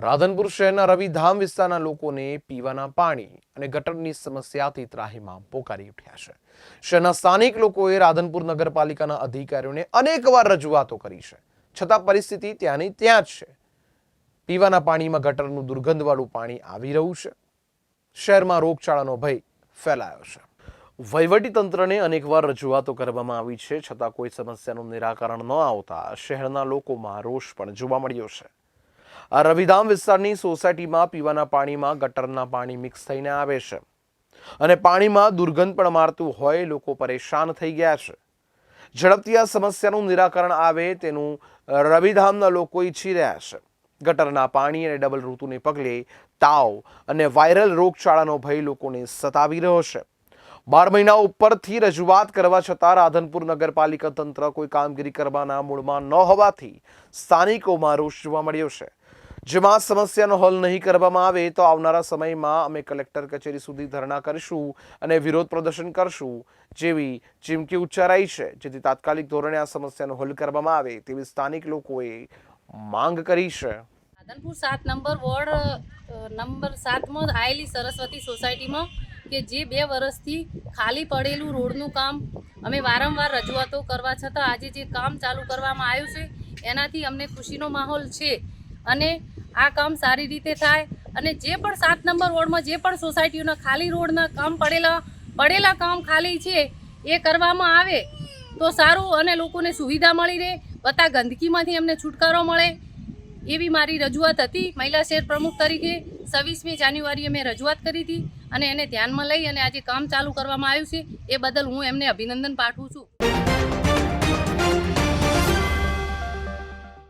રાધનપુર શહેરના રવિધામ વિસ્તારના લોકોને પીવાના પાણી અને ગટરની સમસ્યાથી ત્રાહીમાં પોકારી ઉઠ્યા છે. શહેરના સ્થાનિક લોકોએ રાધનપુર નગરપાલિકાના અધિકારીઓને અનેકવાર રજૂઆતો કરી છે. છતાં પરિસ્થિતિ ત્યાંની ત્યાં જ છે. પીવાના પાણીમાં ગટરનું દુર્ગંધવાળું પાણી આવી રહ્યું છે. શહેરમાં રોગચાળાનો ભય ફેલાયો છે. વહીવટી તંત્રને અનેકવાર રજૂઆતો કરવામાં આવી છે. છતાં કોઈ સમસ્યાનું નિરાકરણ ન આવતા શહેરના લોકોમાં રોષ પણ જોવા મળ્યો છે. આ રવિધામ વિસ્તારની સોસાયટીમાં પીવાના પાણીમાં ગટરના પાણી મિક્સ થઈને આવે છે. અને પાણીમાં દુર્ગંધ પણ મારતું હોય લોકો પરેશાન થઈ ગયા છે. ઝડપથી આ સમસ્યાનું નિરાકરણ આવે તેનું રવિધામના લોકો ઈચ્છી રહ્યા છે. ગટરના પાણી અને ડબલ ઋતુને પગલે તાવ અને વાયરલ રોગચાળાનો ભય લોકોને સતાવી રહ્યો છે. બાર મહિના ઉપરથી રજૂઆત કરવા છતાં રાધનપુર નગરપાલિકા તંત્ર કોઈ કામગીરી કરવાના મૂળમાં ન હોવાથી સ્થાનિકોમાં રોષ જોવા મળ્યો છે. જેમાં સમસ્યાનો હલ નહીં કરવામાં આવે તો આવનારા સમયમાં અમે કલેક્ટર કચેરી સુધી ધરણા કરીશું અને વિરોધ પ્રદર્શન કરશું. જેવી ચીમકી ઉચ્ચારાઈ છે, જેથી તાત્કાલિક ધોરણે આ સમસ્યાનો હલ કરવામાં આવે તેવી સ્થાનિક લોકોએ માંગ કરી છે. રાધનપુર સાત નંબર વોર્ડ નંબર સાતમાં આવેલી સરસ્વતી સોસાયટીમાં કે જે બે વર્ષથી ખાલી પડેલું રોડનું કામ અમે વારંવાર રજૂઆતો કરવા છતાં આજે જે કામ ચાલુ કરવામાં આવ્યું છે, એનાથી અમને ખુશીનો માહોલ છે. અને આ કામ સારી રીતે થાય અને જે પણ સાત નંબર વોર્ડમાં જે પણ સોસાયટીઓના ખાલી રોડના કામ પડેલા પડેલા કામ ખાલી છે, એ કરવામાં આવે તો સારું અને લોકોને સુવિધા મળી રહે બધા ગંદકીમાંથી અમને છુટકારો મળે એવી મારી રજૂઆત હતી. મહિલા શેર પ્રમુખ તરીકે છવ્વીસમી જાન્યુઆરીએ મેં રજૂઆત કરી હતી અને એને ધ્યાનમાં લઈ અને આજે કામ ચાલુ કરવામાં આવ્યું છે, એ બદલ હું એમને અભિનંદન પાઠવું છું.